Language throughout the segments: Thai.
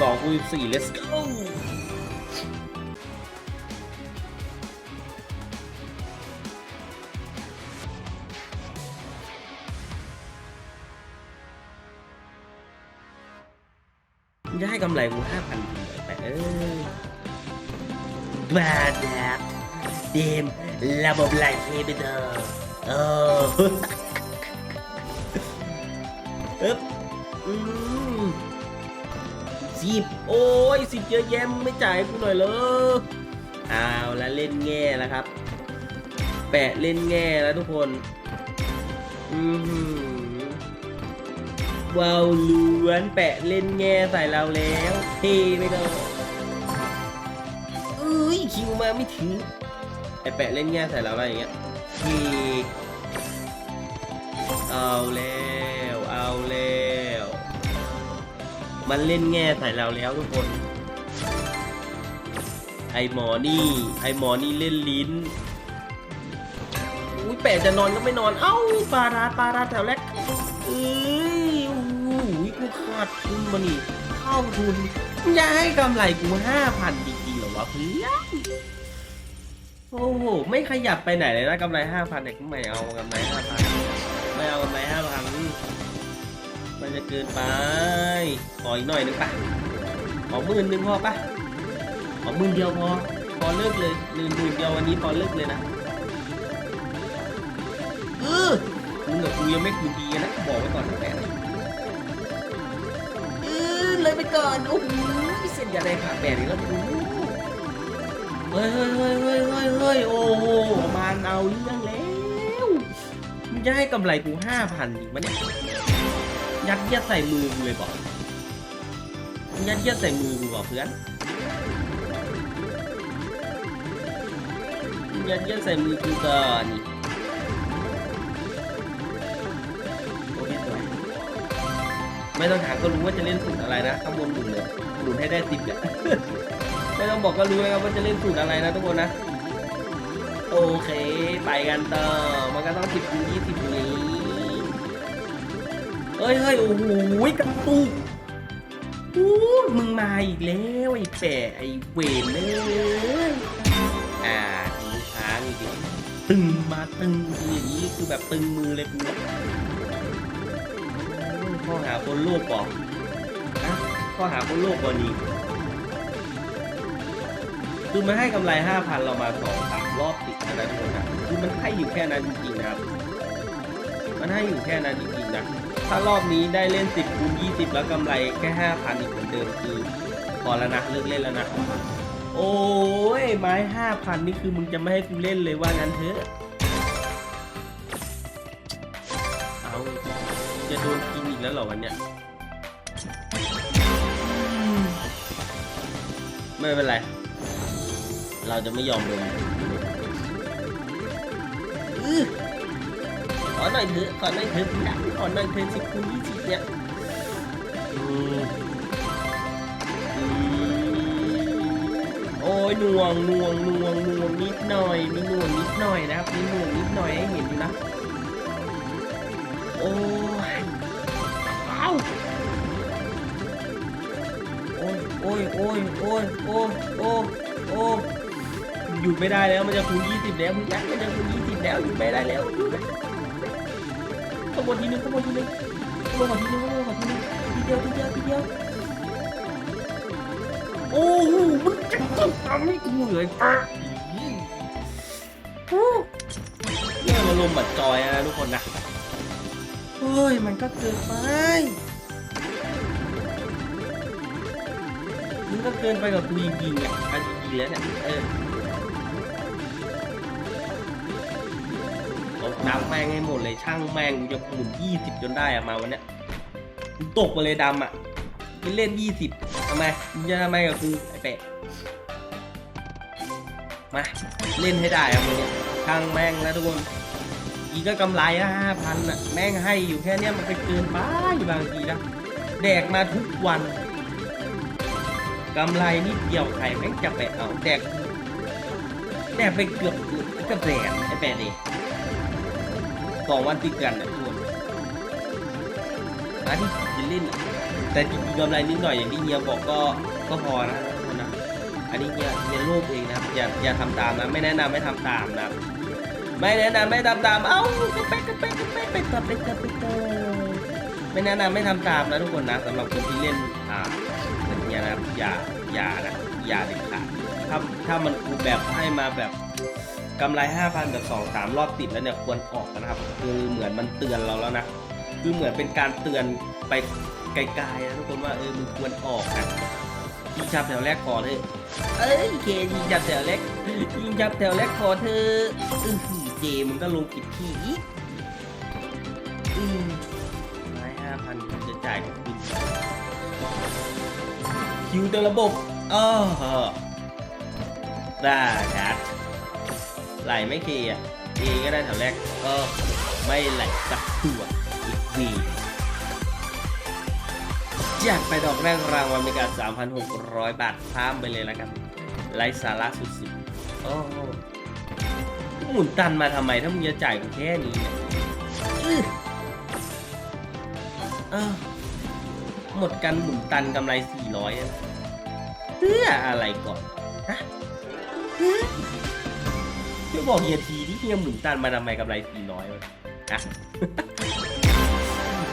สองคูณสี่ let's go มึงจะให้กำไรกูห้าพันแต่เอ้ยบาดแลบเดมระบบไลท์เคเบิลเอออึ๊บอืม สิบโอ้ยสิบเยอะแยะไม่จ่ายกูหน่อยเลยเอาและเล่นแง่แล้วครับ แปะเล่นแง่แล้วทุกคนอือหือว้าวล้วนแปะเล่นแง่ใส่เราแล้วเท่ไปเลยเอ้ยคิวมาไม่ถึงไอแปะเล่นแง่ใส่เราอะไรอย่างเงี้ยเท่เอาแล้ว มันเล่นแง่ใส่เราแล้วทุกคน ไอหมอนี่ ไอหมอนี่เล่นลิ้นอุ้ยแปะจะนอนก็ไม่นอน เอ้าปลาราดปลาราดแถวแรกเอ้ยโอ้โหกูขาดทุนมานี่เข้าทุนมึงจะให้กำไรกูห้าพันจริงๆเหรอวะเพื่อนโอ้โห ไม่ขยับไปไหนเลยนะกำไรห้าพันเนี่ยกูไม่เอากำไรห้าพันไม่เอากำไรห้าพัน มันจะเกินไปขออีกหน่อยหนึงปะขอหมื่นหนึ่งพอปะขอหมื่นเดียวพอพอเลิกเลยหนึ่งหมื่นเดียววันนี้พอเลิกเลยนะเออมึงกับกูยังไม่คืนดีนนะบอกไว้ก่อนแต่นะเออเลยไปก่อนโอ้โหเส้นยาแดงขาแปดอีกแล้วกูเฮ้ยเฮ้ยเฮ้ยเฮ้ยเฮ้ยโอ้โหมันเอาเรื่องแล้วมึงจะให้กำไรกูห้าพันอีกมั้เนี่ย ยัดเยียดใส่มือกูเลยบอกมึงยัดเยียดใส่มือกูบอกเพื่อนมึงยัดเยียดใส่มือกูก่อนโอเคสวยไม่ต้องถามก็รู้ว่าจะเล่นสูตรอะไรนะข้างบนหมุนเลยหมุนให้ได้สิบเนี่ยไม่ต้องบอกก็รู้นะครับว่าจะเล่นสูตรอะไรนะทุกคนนะ โอเค ไปกันต่อ มันก็ต้องสิบคูณยี่สิบ เฮ้ยเฮ้ยโอ้โหกระตุกอู้มึงมาอีกแล้วไอ้แปะไอ้เวนเลยอ่ามือค้างอีกทีตึงมาตึงอย่างนี้คือแบบตึงมือเลยกูข้อหาคนโลก่อนนะข้อหาคนโลก่อนนี้คือมันให้กำไรห้าพันเรามาสองสามรอบติดนะทุกคนนะคือมันให้อยู่แค่นั้นจริงๆนะครับ มันให้อยู่แค่นั้นจริงๆนะ ถ้ารอบนี้ได้เล่นสิบคูณยี่สิบแล้วกำไรแค่ห้าพันอีกเหมือนเดิมคือ พอแล้วนะเลิกเล่นแล้วนะ โอ้ย ไม้ห้าพันนี่คือมึงจะไม่ให้กูเล่นเลยว่างั้นเถอะ เอาจะโดนกินอีกแล้วเหรอวันเนี้ยไม่เป็นไร เราจะไม่ยอมเลย อหน่อยเถอะขอหน่อยเถอะนะขอหน่อยเถอะสิคูณยี่สิบเนี่ยอือืมโอ้ยหน่วงหน่วงหน่วงหน่วงนิดหน่อยมีหน่วงนิดหน่อยนะครับมีหน่วงนิดหน่อยให้เห็นอยู่นะโอ้ยเอ้าโอ้ยโอ้ยโอ้ยโอ้ยโอ้ยโอ้ยโอ้ยหยุดไม่ได้แล้วมันจะคูณยี่สิบแล้วมึงยักมันจะคูณยี่สิบแล้วหยุดไม่ได้แล้วหยุดไม่ ขบวนทีนึงขบวนทีนึงขบวนขอทีนึงขบวนขอทีนึงทีเดียวทีเดียวทีเดียวโอ้โหมึงจะต้องทำให้กูเลยปะโอ้เนี่ยมาลมบัดจอยนะทุกคนนะเฮ้ยมันก็เกินไปมันก็เกินไปกับกูจริงๆอะอันจริงๆแล้วเนี่ยเออ ดำแม่งให้หมดเลยช่างแม่งจะหมุนยี่สิบจนได้อะมาวันเนี้ยตกไปเลยดำอะไปเล่นยี่สิบทำไมมึงจะทำไมกับกูไอ้เปะมาเล่นให้ได้อะวันเนี้ยช่างแม่งแล้วทุกคนอีกก็กำไรห้าพันอะแม่งให้อยู่แค่เนี้ยมันก็เกินไปบางทีนะแดกมาทุกวันกำไรนิดเดียวใครแม่งจะไปเอาแดกแดกไปเกือบเกือบแสนไอ้แปดนี่ สองวันติดกันอะทุกคนมาที่จะเล่นแต่จริงๆกำไรนิดหน่อยอย่างที่เฮียบอกก็ก็พอนะคนนะอันนี้เฮียเฮียโลภเองนะครับอย่าอย่าทำตามนะไม่แนะนำไม่ทำตามนะไม่แนะนำไม่ทำตามเอ้ากระเป๊กกระเป๊กกระเป๊กไปกระเป๊กกระเป๊กกระไม่แนะนำไม่ทำตามนะทุกคนนะสำหรับคนที่เล่นอ่าเหมือนเฮียนะครับอย่าอย่านะอย่าเด็ดขาดถ้าถ้ามันกูแบบให้มาแบบ กำไร 5,000 แบบ2 3 รอบติดแล้วเนี่ยควรออกนะครับ คือเหมือนมันเตือนเราแล้วนะ คือเหมือนเป็นการเตือนไปไกลๆนะทุกคนว่าเออมึงควรออกนะยิงจับแถวแรกขอเถอะเอ้ยเคยิงจับแถวแรกยิงจับแถวแรกขอเธอะอือเจมันก็ลงผิดที่อืมไม้ห้าพันจะจ่ายกับคุณคิวเต็มระบบอ้อได้ครับ ไหลไม่เคอะเอก็ได้แถวแรกเออไม่ไหลสักตัวอีกวีอยากไปดอกแรกรางวัลมีการ3,600 บาทข้ามไปเลยแล้วกันไร้สาระสุดๆโอ้หหมุนตันมาทำไมถ้ามึงจะจ่ายกูแค่นี้เนี่ยอื้อเออหมดกันหมุนตันกำไร 400อะเพื่ออะไรก่อนฮะฮะ ช่วยบอกเฮียทีที่เฮียหมุนตันมาทำไมกำไร400วะฮะ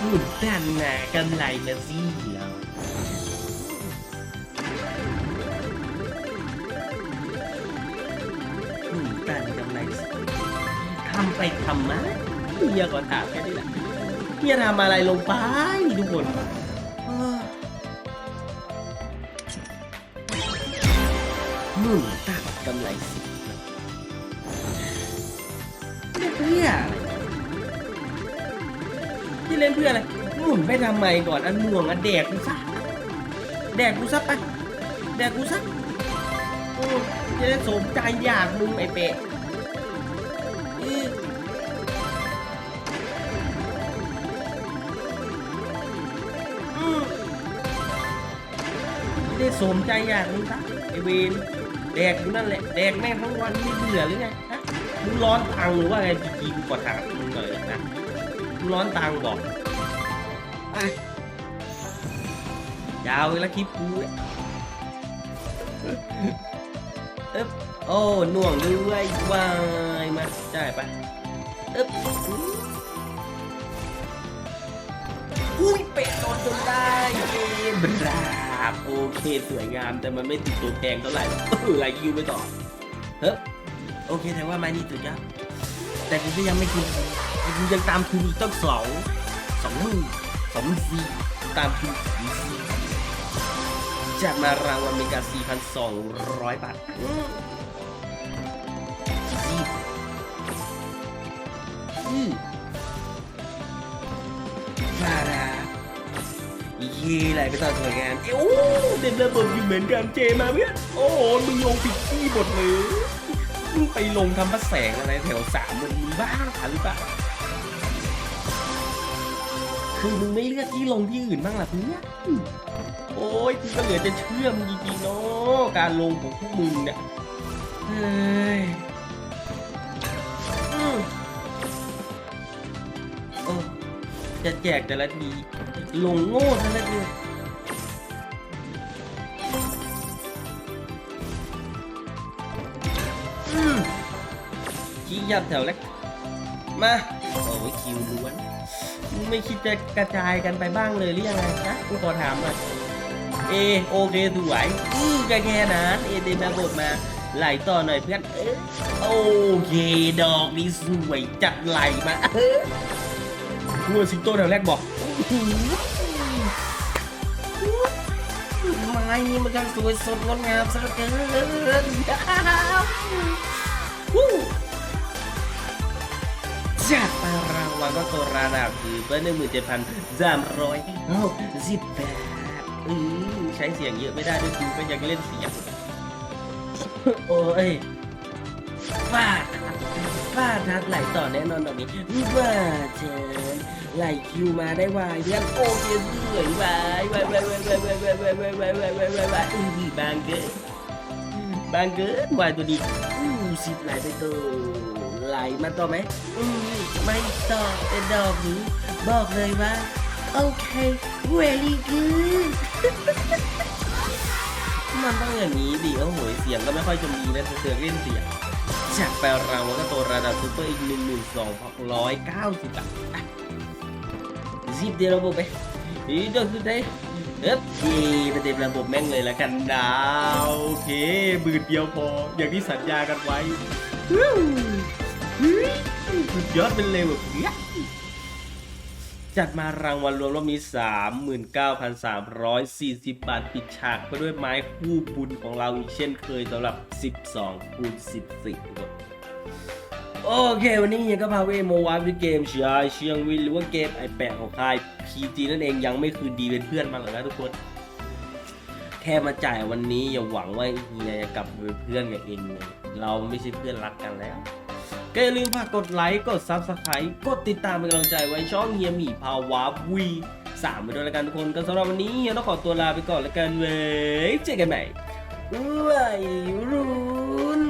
หมุนตันนะกำไรมาสี่ร้อยหมุนตันกำไรทำไปทำมาเฮียก็ถามแค่นี้แหละเฮียทำอะไรลงไปทุกคนหมุนตันกำไรสิ เพื่ออะไรที่เล่นเพื่ออะไรหมุนไปทำไมก่อนอันหน่วงอันแดกกูซะแดกกูซะไปแดกกูซะโอ้จะได้สมใจอยากมึงไอ้เป็ดอื้ออืมจะได้สมใจอยากมึงซะไอ้เวนแดกกูนั่นแหละ แดกแม่งทั้งวันไม่เบื่อหรือไงฮะ มึงร้อนตังหรือว่าไงจีๆกูกดถามมึงหน่อยนะมึงร้อนตังบอกไปยาวเลยละคลิปกูเนี่ยเอ๊บโอ้หน่วงด้วยวายมาได้ปะเอ๊บอุ้ยเป็ดโดนจนได้เกมบราบโอเค สวยงามแต่มันไม่ติดตัวแพงเท่าไหร่เออไลคิวไปต่อเฮ้ย โอเคแต่ว่าไม้นี่สุดยอดแต่กูก็ยังไม่คืนกูยังตามคืนอีกต้องสองสองหมื่นสองสี่ตามคิวสองสี่จะมารางวัลเมกา4,200บาทสี่อืมมาดาเย่ไหลไปต่อสวยงามเอ้าเด็ดระเบิดอยู่เหมือนกันเจมาเพื่อนโอ้โหมึงลงผิดที่หมดเลย มึงไปลงทำพระแสงอะไรแถวสามมึงบ้าหรือเปล่าคือมึงไม่เลือกที่ลงที่อื่นบ้างล่ะเพื่อนโอ้ยกูก็เหลือจะเชื่อมึงจริงๆเนาะการลงของพวกมึงเนี่ยเฮ้ยอืมโอ้จะแจกแต่ละทีลงโง่แต่ละทีอืี้ยับแถวเล็กมาโอ้ยคิวล้วนไม่คิดจะกระจายกันไปบ้างเลยหรือยังไงนะกูขอถามหน่อยเอโอเคสวยอือแค่แค่นั้นเอเดนระบบมาไหลต่อหน่อยเพื่อนเออโอเคดอกนี้สวยจัดไหลมาเออกูว่าสิงโตแถวแรกบอกไม้นี้มันช่างสวยสดงดงามซะเหลือเกินวู้ จากตารางวัลก็ตัวระดับคือเบอร์หนึ่งหมื่นเจ็ดพันสามร้อยหกสิบแปดอือใช้เสียงเยอะไม่ได้ด้วยกูก็ยังเล่นเสียง โอ้ยฟาดฟาดทัดไหลต่อแน่นอนตอนนี้ว่าเชิญไหลคิวมาได้วายเพื่อนโอเคสวยวายวายวายวายวายวายวายวายวายวายวายวายวายวายอือบางเกินบางเกินวายตัวดีอู้สิบไหลไปตัว ไหลมาต่อไหมอืมไม่ต่อแต่ดอกนี้บอกเลยว่า โอเค very good มันต้องอย่างนี้ดิโอ้โหเสียงก็ไม่ค่อยจะมีนะเสือกเล่นเสียงจากแปลรางวัลก็ตัวระดับซูเปอร์อีกหนึ่งหมื่นสองพันร้อยเก้าสิบอะอะสิบเดียวระบบไปอีกเดือนสุดท้ายเอ๊บเย่ไปเต็มระบบแม่งเลยละกันดาว โอเคบืดเดียวพอ อย่างที่สัญญากันไว้ฮู้ฮู้ สุดยอดเป็นเลยแบบเนี้ยจัดมารางวัลรวมรอบนี้ 39,340 บาท ปิดฉากไปด้วยไม้คู่บุญของเราอีกเช่นเคยสำหรับ 12คูณ14ทุกคนโอเค วันนี้เฮียก็พาเวโมวาฟด้วยเกมเชายเชียงวินหรือว่าเกมไอแปะของค่าย PG นั่นเองยังไม่คืนดีเป็นเพื่อนมาหรอกนะทุกคน แค่มาจ่ายวันนี้อย่าหวังว่าเฮียจะกลับเป็นเพื่อนกับเองเลยเราไม่ใช่เพื่อนรักกันแล้ว ก็อย่าลืมฝากกดไลค์ กด Subscribe กดติดตามเป็นกำลังใจไว้ช่องเฮียหมีภาวะวีสามไปด้วยละกันทุกคนกันสำหรับวันนี้เฮียต้องขอตัวลาไปก่อนละกันเว้ยเจอกันใหม่ไวรุ่น